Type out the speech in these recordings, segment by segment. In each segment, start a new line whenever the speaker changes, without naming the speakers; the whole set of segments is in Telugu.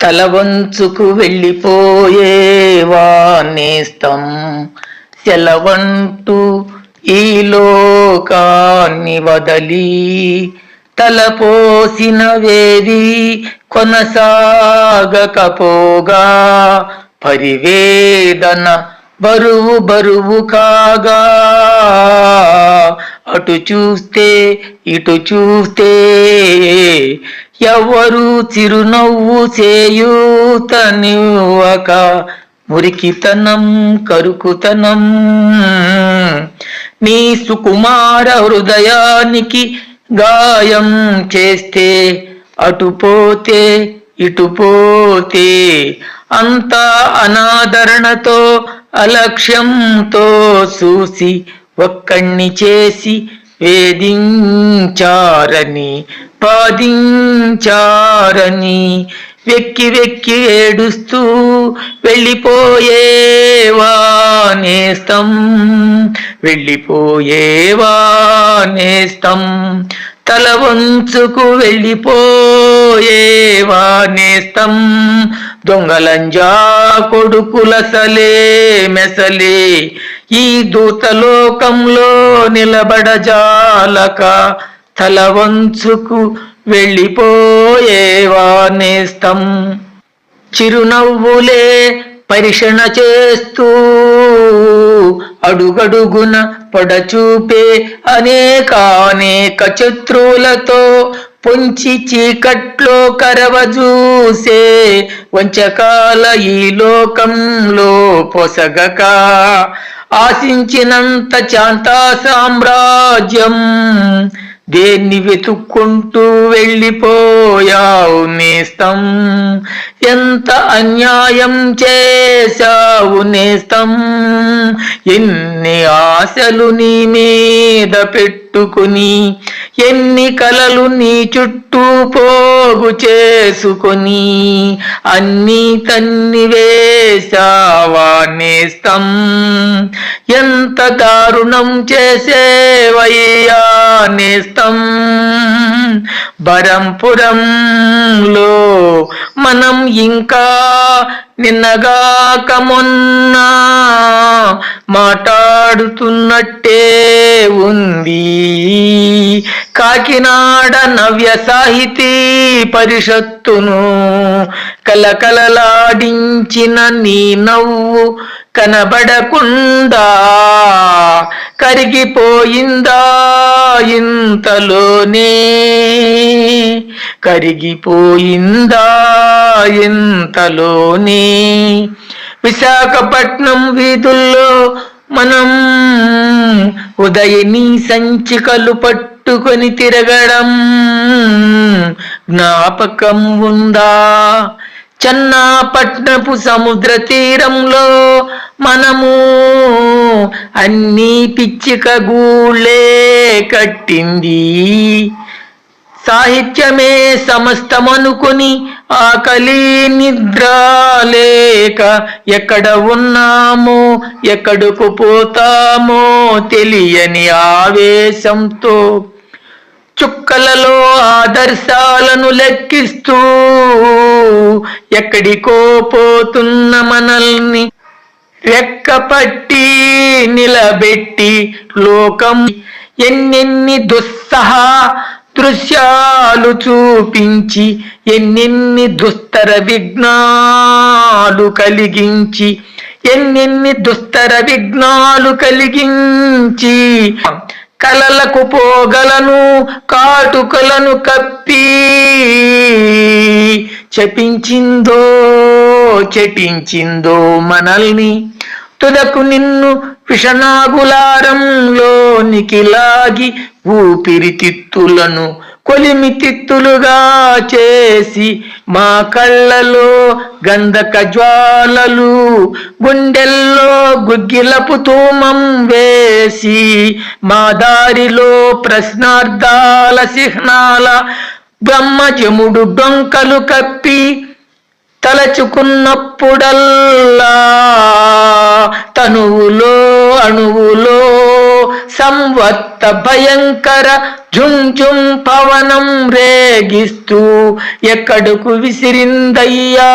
తల వంచుకు వెళ్ళిపోయేవా నేస్తం సెలవంటూ ఈ లోకాన్ని వదలి తలపోసిన వేది కొనసాగకపోగా పరివేదన బరువు బరువు కాగా అటు చూస్తే ఇటు చూస్తే ఎవరు చిరునవ్వు చేయూతనివ్వక మురికితనం కరుకుతనం. నీ సుకుమార హృదయానికి గాయం చేస్తే అటుపోతే ఇటుపోతే అంతా అనాదరణతో అలక్ష్యంతో చూసి ఒక్కణ్ణి చేసి వేధించారని పాదించారని వెక్కి వెక్కి ఏడుస్తూ వెళ్ళిపోయేవా నేస్తం? వెళ్ళిపోయేవా నేస్తం? తల వంచుకు వెళ్ళిపోయేవా నేస్తం? దొంగలంజా కొడుకుల సలే మెసలే ఈ దూతలోకంలో నిలబడజాలక తల వంచుకు వెళ్ళిపోయేవా నేస్తం చిరునవ్వులే పరిషణ చేస్తూ అడుగడుగున పొడచూపే అనేకానేక శత్రువులతో పొంచి చీకట్లో కరవజూసే వంచకాల ఈ లోకంలో పొసగక. ఆశించినంత చాంతా సామ్రాజ్యం దేన్ని వెతుక్కుంటూ వెళ్ళిపోయావు నేస్తం? ఎంత అన్యాయం చేశావు నేస్తం? ఎన్ని ఆశలు నీ మీద పెట్టుకుని ఎన్ని కలలు నీ చుట్టూ పోగు చేసుకొని అన్నీ తన్ని వేశావా నేస్తం? ఎంత దారుణం చేసేవయ్యా నేస్తం? బరంపురంలో మనం ఇంకా నిన్నగాకమున్న మాట్లాడుతున్నట్టే ఉంది. కాకినాడ నవ్య సాహితీ పరిషత్తును కలకలలాడించిన నీ నవ్వు కనబడకుండా కరిగిపోయిందా? ఇంతలోనే కరిగిపోయిందా ఇంతలోనే? విశాఖపట్నం వీధుల్లో మనం ఉదయని సంచికలు పట్టుకొని తిరగడం జ్ఞాపకం ఉందా? చెన్నాపట్నపు సముద్ర తీరంలో మనము అన్నీ పిచ్చిక గూళ్ళే కట్టింది. సాహిత్యమే సమస్తమనుకుని ఆకలి నిద్ర లేక ఎక్కడ ఉన్నామో ఎక్కడకు పోతామో తెలియని ఆవేశంతో చుక్కలలో ఆదర్శాలను లెక్కిస్తూ ఎక్కడికో పోతున్న మనల్ని రెక్కపట్టి నిలబెట్టి లోకం ఎన్నెన్ని దుస్సహ దృశ్యాలు చూపించి ఎన్నెన్ని దుస్తర విఘ్నాలు కలిగించి ఎన్నెన్ని దుస్తర విఘ్నాలు కలిగించి కలలకు పోగలను కాటుకలను కప్పి. చెపించిందో చెపించిందో మనల్ని తుదకు నిన్ను విషనాగులారంలోనికి లాగి ఊపిరితిత్తులను కొలిమి తిత్తులుగా చేసి మా కళ్ళలో గంధక జ్వాలలు గుండెల్లో గుగ్గిలపు తూమం వేసి మా దారిలో ప్రశ్నార్థాల చిహ్నాల బ్రహ్మజముడు డొంకలు కప్పి తలచుకున్నప్పుడల్లా తనువులో అణువులో సంవత్త భయంకర జుంజుం పవనం రేగిస్తూ ఎక్కడకు విసిరిందయ్యా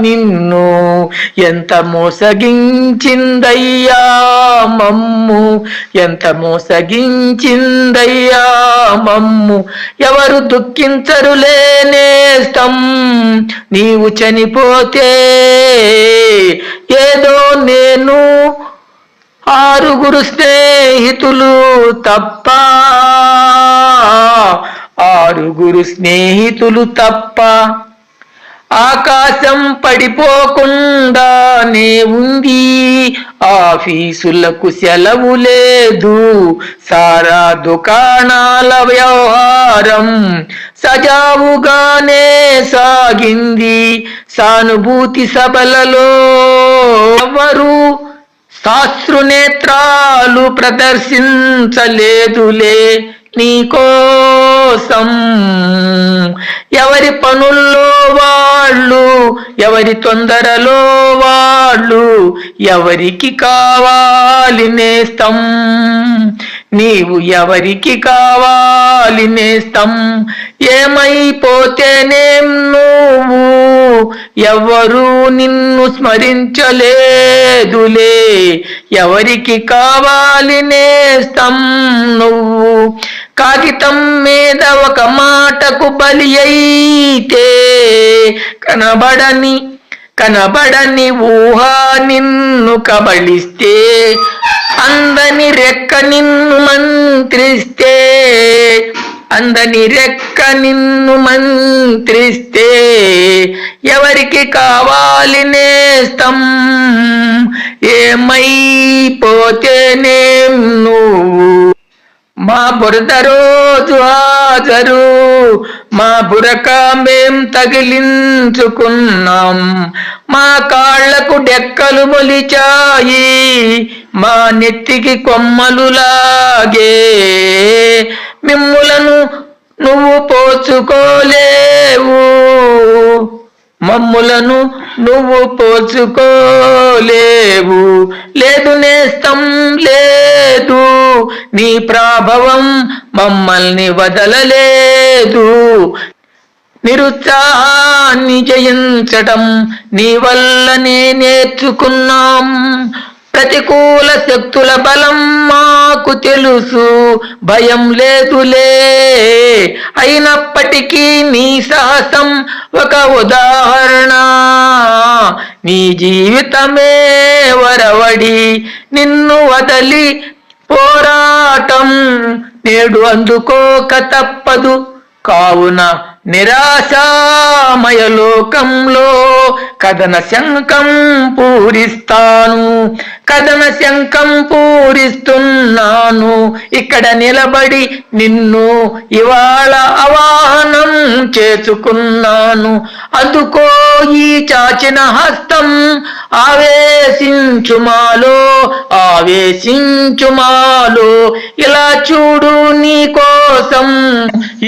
నిన్ను? ఎంత మోసగించిందయ్యా మమ్ము? ఎంత మోసగించిందయ్యా మమ్ము? ఎవరు దుఃఖించరు లేనేస్తం నీవు చనిపోతే ఏదో నేను ఆరుగురు స్నేహితులు తప్ప ఆరుగురు స్నేహితులు తప్ప ఆకాశం పడిపోకుండానే ఉంది ఆఫీసులకు సెలవు లేదు సారా దుకాణాల వ్యవహారం సజావుగానే సాగింది సానుభూతి సభలలో ఎవరు శాస్త్రునేత్రాలు ప్రదర్శించలేదులే నీకోసం. ఎవరి పనుల్లో వాళ్ళు ఎవరి తొందరలో వాళ్ళు ఎవరికి కావాలి నేస్తం? నీవు ఎవరికి కావాలి నేస్తం ఏమైపోతేనేం నువ్వు? ఎవరు నిన్ను స్మరించలేదులే. ఎవరికి కావాలి నేస్తం నువ్వు? కాగితం మీద ఒక మాటకు బలి అయితే కనబడని కనబడని ఊహ నిన్ను కబళిస్తే అందని రెక్క నిన్ను మంత్రిస్తే అందని రెక్క నిన్ను మంత్రిస్తే ఎవరికి కావాలి నేస్తం ఏమైపోతేనేం నువ్వు? మా బురద రోజు హాజరు. మా బురక మేం తగిలించుకున్నాం. మా కాళ్ళకు డెక్కలు మొలిచాయి. మా నెత్తికి కొమ్మలు లాగే. మిమ్ములను నువ్వు పోచుకోలే. మమ్ములను నువ్వు పోచుకోలేవు లేదు నేస్తం లేదు. నీ ప్రాభవం మమ్మల్ని వదలలేదు. నిరుత్సాహాన్ని జయించటం నీ వల్లనే నేర్చుకున్నాం ప్రతికూల శక్తుల బలం మాకు తెలుసు. భయం లేదులే. అయినప్పటికీ నీ సాహసం ఒక ఉదాహరణ. నీ జీవితమే వరవడి నిన్ను వదలి పోరాటం నేడు అందుకోక తప్పదు. కావున నిరాశామయ లోకంలో కథన శంఖం పూరిస్తాను కథన శంఖం పూరిస్తున్నాను. ఇక్కడ నిలబడి నిన్ను ఇవాళ అవాహనం చేసుకున్నాను. అందుకో ఈ చాచిన హస్తం ఆవేశించుమాలో ఆవేశించుమాలో ఇలా చూడు నీ కోసం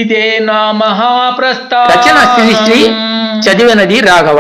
ఇదే నా మహాప్ర రచన శ్రీశ్రీ చదివినది రాఘవ.